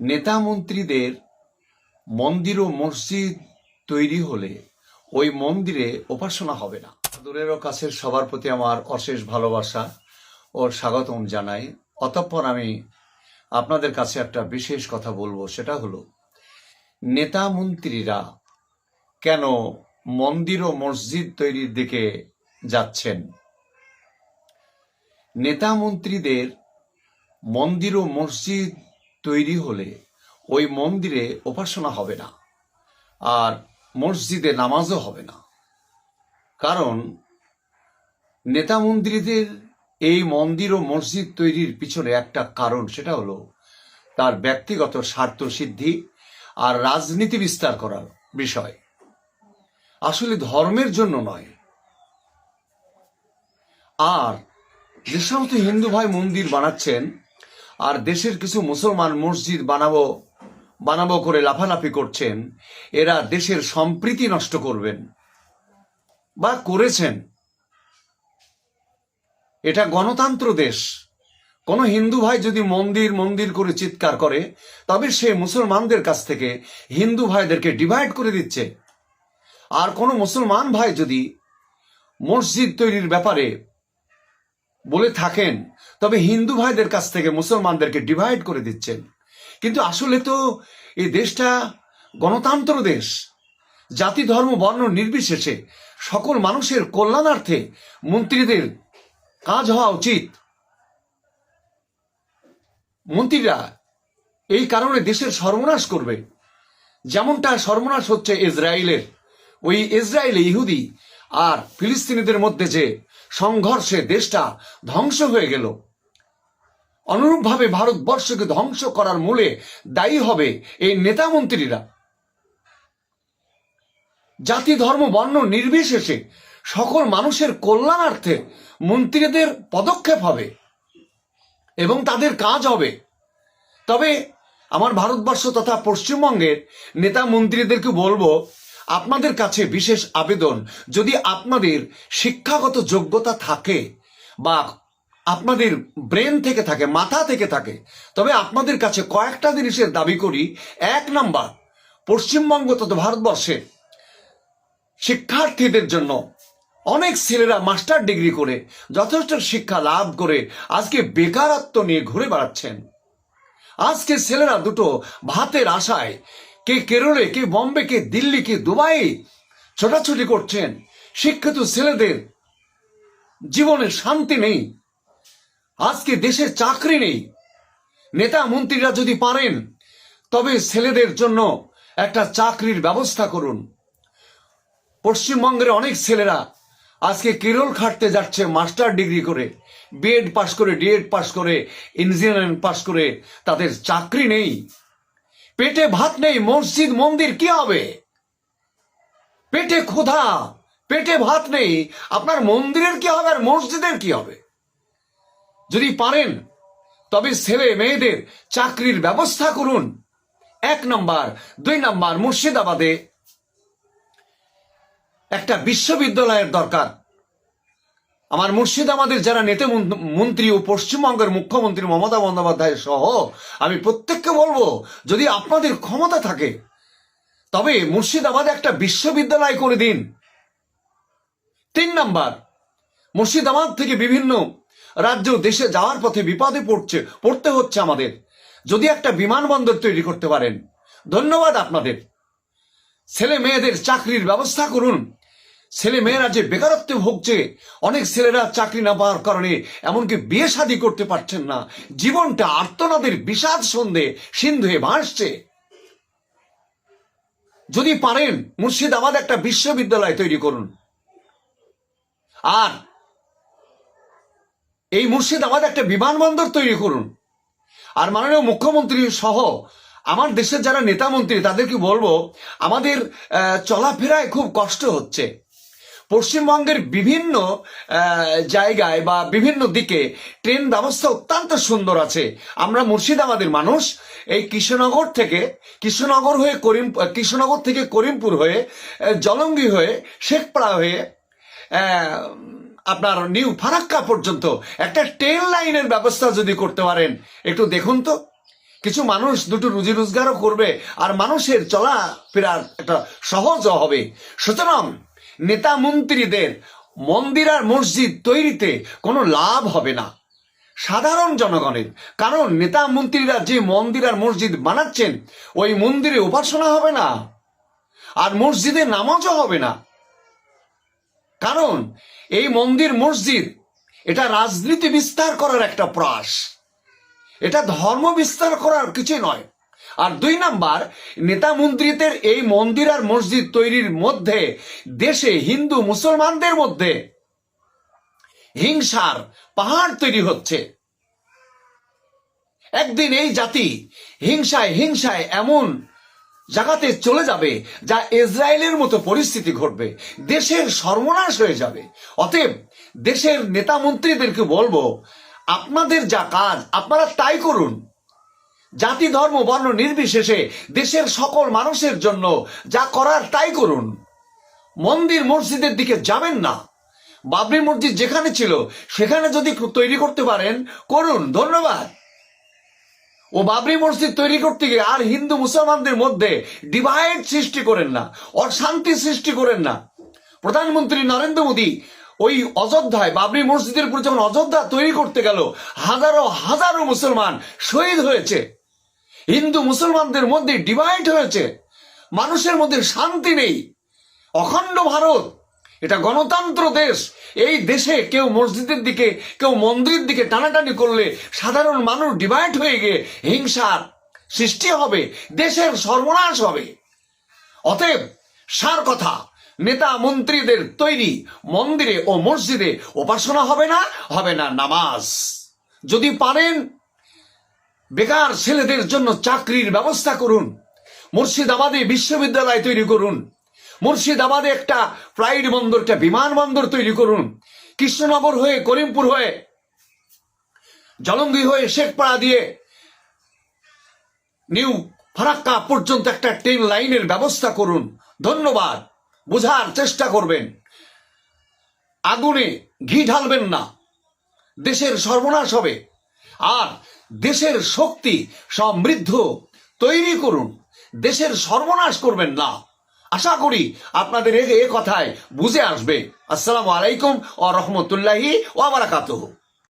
নেতা মন্ত্রীদের মন্দির ও মসজিদ তৈরি হলে ওই মন্দিরে উপাসনা হবে না। দূরেরও কাছের সবার প্রতি আমার অশেষ ভালোবাসা ও স্বাগতম জানাই। অতঃপর আমি আপনাদের কাছে একটা বিশেষ কথা বলব, সেটা হলো নেতা মন্ত্রীরা কেন মন্দির ও মসজিদ তৈরির দিকে যাচ্ছেন? নেতা মন্ত্রীদের মন্দির ও মসজিদ তৈরি হলে ওই মন্দিরে উপাসনা হবে না আর মসজিদে নামাজও হবে না। কারণ নেতা মন্ত্রীদের এই মন্দির ও মসজিদ তৈরির পিছনে একটা কারণ, সেটা হলো তার ব্যক্তিগত স্বার্থ সিদ্ধি আর রাজনীতি বিস্তার করার বিষয়। আসলে ধর্মের জন্য নয়। আর যে সমস্ত হিন্দু ভাই মন্দির বানাচ্ছেন আর দেশের কিছু মুসলমান মসজিদ বানাবো বানাবো করে লাফালাফি করছেন, এরা দেশের সম্প্রীতি নষ্ট করবেন। বা করেছেন। এটা গণতন্ত্র দেশ। কোন হিন্দু ভাই যদি মন্দির মন্দির করে চিৎকার করে, তবে সে মুসলমানদের কাছ থেকে হিন্দু ভাইদেরকে ডিভাইড করে দিচ্ছে। আর কোন মুসলমান ভাই যদি মসজিদ তৈরির ব্যাপারে বলে থাকেন তবে হিন্দু ভাইদের কাছ থেকে মুসলমানদেরকে ডিভাইড করে দিচ্ছেন। কিন্তু আসলে তো এই দেশটা গণতন্ত্র দেশ। জাতি, ধর্ম, বর্ণ নির্বিশেষে সকল মানুষের কল্যাণার্থে মন্ত্রীদের কাজ হওয়া উচিত। মন্ত্রীরা এই কারণে দেশের সর্বনাশ করবে। যেমনটা সর্বনাশ হচ্ছে ইসরায়েলের। ওই ইসরায়েলে ইহুদি আর ফিলিস্তিনিদের মধ্যে যে সংঘর্ষে দেশটা ধ্বংস হয়ে গেল। অনুরূপভাবে ভারতবর্ষকে ধ্বংস করার মূলে দায়ী হবে এই নেতা মন্ত্রীরা জাতি, ধর্ম, বর্ণ নির্বিশেষে সকল মানুষের কল্যাণার্থে মন্ত্রীদের পদক্ষেপ হবে এবং তাদের কাজ হবে। তবে আমার ভারতবর্ষ তথা পশ্চিমবঙ্গের নেতা মন্ত্রীদেরকে বলব, আপনাদের কাছে বিশেষ আবেদন, যদি আপনাদের শিক্ষাগত যোগ্যতা থাকে বা আপনাদের ব্রেন থেকে থাকে, মাথা থেকে থাকে। তবে আপনাদের কাছে কয়েকটা জিনিসের দাবি করি। এক নাম্বার, পশ্চিমবঙ্গ তথা ভারতবর্ষে শিক্ষার্থীদের জন্য অনেক ছেলেরা মাস্টার ডিগ্রি করে, যথেষ্ট শিক্ষা লাভ করে, আজকে বেকারত্ব নিয়ে ঘুরে বেড়াচ্ছেন। আজকে ছেলেরা দুটো ভাতের আশায় কে কেরলে, কে বম্বে, কে দিল্লি, কে দুবাই ছোটাছুটি করছেন। শিক্ষিত ছেলেদের জীবনে শান্তি নেই। আজকে দেশে চাকরি নেই। নেতা মন্ত্রীরা যদি পারেন, তবে ছেলেদের জন্য একটা চাকরির ব্যবস্থা করুন। পশ্চিমবঙ্গের অনেক ছেলেরা আজকে কেরল খাটতে যাচ্ছে মাস্টার ডিগ্রি করে বিএড পাশ করে ডিএড পাশ করে, ইঞ্জিনিয়ারিং পাশ করে, তাদের চাকরি নেই। পেটে ভাত নেই, মসজিদ, মন্দির, কি হবে? পেটে ক্ষুধা, পেটে ভাত নেই, আপনার মন্দিরের কি হবে আর মসজিদের কি হবে? যদি পারেন, তবে ছেলে মেয়েদের চাকরির ব্যবস্থা করুন। এক নম্বর, দুই নম্বর মুর্শিদাবাদে একটা বিশ্ববিদ্যালয়ের দরকার। আমার মুর্শিদাবাদের যারা নেতা মন্ত্রী ও পশ্চিমবঙ্গের মুখ্যমন্ত্রী মমতা বন্দ্যোপাধ্যায় সহ, আমি প্রত্যেককে বলব, যদি আপনাদের ক্ষমতা থাকে, তবে মুর্শিদাবাদে একটা বিশ্ববিদ্যালয় করে দিন। তিন নাম্বার, মুর্শিদাবাদ থেকে বিভিন্ন রাজ্য দেশে যাওয়ার পথে বিপদে পড়ছে, পড়তে হচ্ছে আমাদের। যদি একটা বিমানবন্দর তৈরি করতে পারেন, ধন্যবাদ আপনাদের। ছেলে মেয়েদের চাকরির ব্যবস্থা করুন। ছেলে মেয়েরা যে বেকারত্বে ভুগছে, অনেক ছেলেরা চাকরি না পাওয়ার কারণে এমনকি বিয়ে শাদী করতে পারছেন না। জীবনটা আর্তনাদের বিষাদ সন্ধে, সিন্ধু হয়ে ভাসছে। যদি পারেন, মুর্শিদাবাদ একটা বিশ্ববিদ্যালয় তৈরি করুন। আর এই মুর্শিদাবাদ একটা বিমানবন্দর তৈরি করুন। আর মাননীয় মুখ্যমন্ত্রী সহ আমার দেশের যারা নেতা মন্ত্রী, তাদেরকে বলব, আমাদের চলাফেরায় খুব কষ্ট হচ্ছে। পশ্চিমবঙ্গের বিভিন্ন জায়গায় বা বিভিন্ন দিকে ট্রেন ব্যবস্থা অত্যন্ত সুন্দর আছে। আমরা মুর্শিদাবাদের মানুষ, এই কৃষ্ণনগর থেকে, কৃষ্ণনগর হয়ে করিম, কৃষ্ণনগর থেকে করিমপুর হয়ে জলঙ্গি হয়ে, শেখপাড়া হয়ে আপনার নিউ ফারাক্কা পর্যন্ত একটা ট্রেন লাইনের ব্যবস্থা যদি করতে পারেন, একটু দেখুন তো। কিছু মানুষ দুটো রুজি রোজগারও করবে আর মানুষের চলা ফেরার একটা সহজ হবে। সুতরাং নেতা মন্ত্রীদের মন্দির আর মসজিদ তৈরিতে কোনো লাভ হবে না। সাধারণ জনগণের, কারণ নেতা মন্ত্রীরা যে মন্দির আর মসজিদ বানাচ্ছেন, ওই মন্দিরে উপাসনা হবে না। আর মসজিদে নামাজও হবে না। কারণ এই মন্দির মসজিদ, এটা রাজনীতি বিস্তার করার একটা প্রয়াস। এটা ধর্ম বিস্তার করার কিছু নয়। আর দুই নাম্বার, নেতা মন্ত্রীদের এই মন্দির আর মসজিদ তৈরির মধ্যে দেশে হিন্দু মুসলমানদের মধ্যে হিংসার পাহাড় তৈরি হচ্ছে। একদিন এই জাতি হিংসায় হিংসায় এমন জায়গাতে চলে যাবে, যা ইসরায়েলের মতো পরিস্থিতি ঘটবে। দেশের সর্বনাশ হয়ে যাবে। অতএব, দেশের নেতা মন্ত্রীদেরকে বলব, আপনাদের যা কাজ, আপনারা তাই করুন। জাতি, ধর্ম, বর্ণ নির্বিশেষে দেশের সকল মানুষের জন্য যা করার তাই করুন। মন্দির, মসজিদের দিকে যাবেন না। বাবরি মসজিদ যেখানে ছিল, সেখানে যদি তৈরি করতে পারেন, করুন। ধন্যবাদ। ও বাবরি মসজিদ তৈরি করতে গিয়ে আর হিন্দু মুসলমানদের মধ্যে ডিভাইড সৃষ্টি করেন না, অশান্তি সৃষ্টি করেন না। প্রধানমন্ত্রী নরেন্দ্র মোদী ওই অযোধ্যায়, বাবরি মসজিদের উপর যখন অযোধ্যা তৈরি করতে গেল, হাজারো হাজারো মুসলমান শহীদ হয়েছে। হিন্দু মুসলমানদের মধ্যে ডিভাইড হয়েছে। মানুষের মধ্যে শান্তি নেই। অখণ্ড ভারত এটা গণতন্ত্র দেশ। এই দেশে কেউ মসজিদের দিকে, কেউ মন্দিরের দিকে টানাটানি করলে সাধারণ মানুষ ডিভাইড হয়ে গিয়ে হিংসার সৃষ্টি হবে, দেশের সর্বনাশ হবে। অতএব সার কথা, নেতা মন্ত্রীদের তৈরি মন্দিরে ও মসজিদে উপাসনা হবে না হবে না নামাজ। যদি পারেন, বেকার ছেলেদের জন্য চাকরির ব্যবস্থা করুন, মুর্শিদাবাদে বিশ্ববিদ্যালয় তৈরি করুন মুর্শিদাবাদে একটা ফ্লাইট বন্দর, একটা বিমানবন্দর তৈরি করুন। কৃষ্ণনগর হয়ে, করিমপুর হয়ে, জলঙ্গি হয়ে, শেখপাড়া দিয়ে নিউ ফারাক্কা পর্যন্ত একটা ট্রেন লাইনের ব্যবস্থা করুন। ধন্যবাদ। বোঝার চেষ্টা করবেন। আগুনে ঘি ঢালবেন না। দেশের সর্বনাশ হবে। আর দেশের শক্তি সমৃদ্ধ তৈরি করুন। দেশের সর্বনাশ করবেন না। আশা করি আপনাদের এ কথায় বুঝে আসবে। আসসালামু আলাইকুম ও রহমতুল্লাহি ও বারাকাতুহু।